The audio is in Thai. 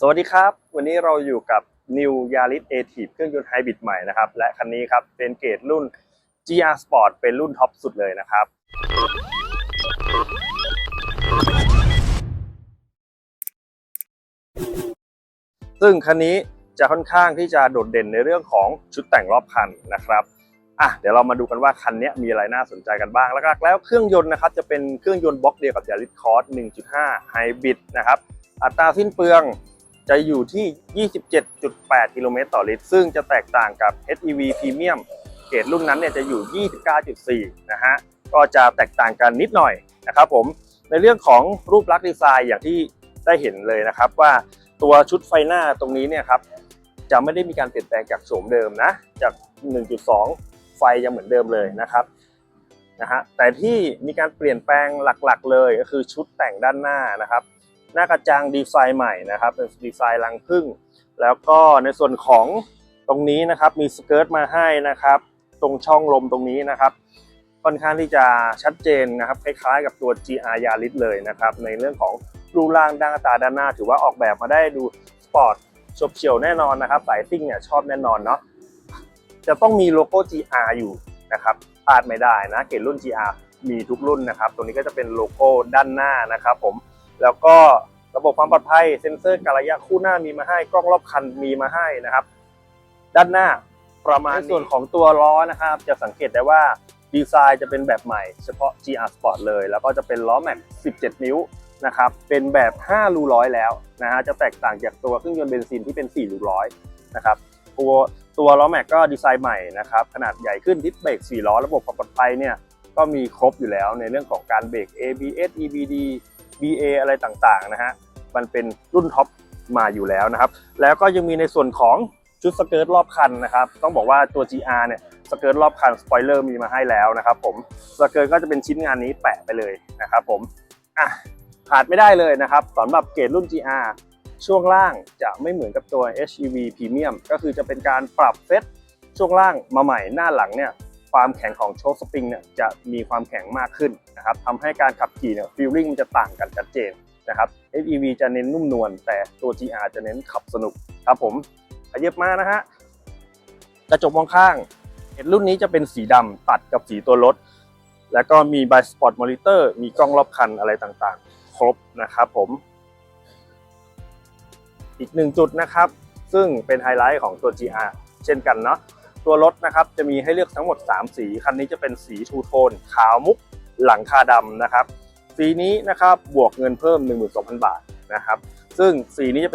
สวัสดีครับ วันนี้เราอยู่กับ New Yaris a t i v เครื่องยนต์ไฮบริดใหม่นะครับ และคันนี้ครับเป็นเกรดรุ่น GR Sport เป็นรุ่นท็อปสุดเลยนะครับ ซึ่งคันนี้จะค่อนข้างที่จะโดดเด่นในเรื่องของชุดแต่งรอบคันนะครับอะเดี๋ยวเรามาดูกันว่าคันนี้มีอะไรน่าสนใจกันบ้างหลักๆแล้วเครื่องยนต์นะครับจะเป็นเครื่องยนต์บล็อกเดียวกับ Yaris Cross 1.5 Hybrid นะครับอัตราสิ้นเปลือง จะอยู่ที่ 27.8 กิโลเมตรต่อลิตร ซึ่งจะแตกต่างกับ HEV Premium เกรดรุ่นนั้นเนี่ยจะอยู่ 29.4 นะฮะ ก็จะแตกต่างกันนิดหน่อยนะครับผม ในเรื่องของรูปลักษณ์ดีไซน์อย่างที่ได้เห็นเลยนะครับว่าตัวชุดไฟหน้าตรงนี้เนี่ยครับจะไม่ได้มีการเปลี่ยนแปลงจากโฉมเดิมนะ จาก 1.2 ไฟยังเหมือนเดิมเลยนะครับนะฮะแต่ที่มีการเปลี่ยนแปลงหลักๆ เลยก็คือชุดแต่งด้านหน้านะครับ หน้ากระจังดีไซน์ใหม่นะครับเป็นดีไซน์รังผึ้งแล้วก็ในส่วนของตรงนี้นะครับมีสเกิร์ตมาให้นะครับ ตรงช่องลมตรงนี้นะครับ ค่อนข้างที่จะชัดเจนนะครับคล้ายๆกับตัว GR Yaris เลยนะครับ ในเรื่องของรูปร่างด้านตาด้านหน้า ถือว่าออกแบบมาได้ดูสปอร์ตฉบเฉียวแน่นอนนะครับ สายซิ่งเนี่ยชอบแน่นอนเนาะจะต้องมีโลโก้ GR อยู่นะครับพลาดไม่ได้นะ เกรดรุ่น GR มีทุกรุ่นนะครับ ตรงนี้ก็จะเป็นโลโก้ด้านหน้านะครับผม แล้วก็ระบบความปลอดภัยเซ็นเซอร์การระยะคู่หน้ามีมาให้กล้องรอบคันมีมาให้นะครับ ด้านหน้าประมาณในส่วนของตัวล้อนะครับ จะสังเกตได้ว่าดีไซน์จะเป็นแบบใหม่เฉพาะ GR Sport เลย แล้วก็จะเป็นล้อแม็ก17 นิ้วนะครับเป็นแบบ 5 รูร้อยแล้วนะฮะจะแตกต่างจากตัวเครื่องยนต์เบนซินที่เป็น 4 รูร้อยนะครับตัวตัวล้อแม็กก็ดีไซน์ใหม่นะครับขนาดใหญ่ขึ้นดิสเบรก4ล้อ ระบบความปลอดภัยเนี่ยก็มีครบอยู่แล้วในเรื่องของการเบรก ABS EBD BA อะไรต่างๆนะฮะมันเป็นรุ่นท็อปมาอยู่แล้วนะครับ แล้วก็ยังมีในส่วนของชุดสเกิร์ตรอบคันนะครับต้องบอกว่าตัว GR เนี่ยสเกิร์ตรอบคันสปอยเลอร์มีมาให้แล้วนะครับผมสเกิร์ตก็จะเป็นชิ้นงานนี้แปะไปเลยนะครับผมอะขาดไม่ได้เลยนะครับสำหรับเกรดรุ่น GR ช่วงล่างจะไม่เหมือนกับตัว HEV Premium ก็คือจะเป็นการปรับเซตช่วงล่างมาใหม่หน้าหลังเนี่ย ความแข็งของโชคสปริงเนี่ยจะมีความแข็งมากขึ้นนะครับทำให้การขับขี่เนี่ยฟีลลิ่งมันจะต่างกันชัดเจนนะครับ HEV จะเน้นนุ่มนวลแต่ตัว GR จะเน้นขับสนุกครับผมขยับมานะฮะกระจกมองข้างเห็นรุ่นนี้จะเป็นสีดำตัดกับสีตัวรถ แล้วก็มี by spot monitor มีกล้องรอบคันอะไรต่างๆ ครบนะครับผม อีกหนึ่งจุดนะครับ ซึ่งเป็นไฮไลท์ของตัว GR เช่นกันเนาะ ตัวรถนะครับจะมีให้เลือกทั้งหมด 3 สี คันนี้จะเป็นสีทูโทน ขาวมุก หลังคาดำนะครับ สีนี้นะครับบวกเงินเพิ่ม 12,000 บาทนะครับ ซึ่งสีนี้จะเป็น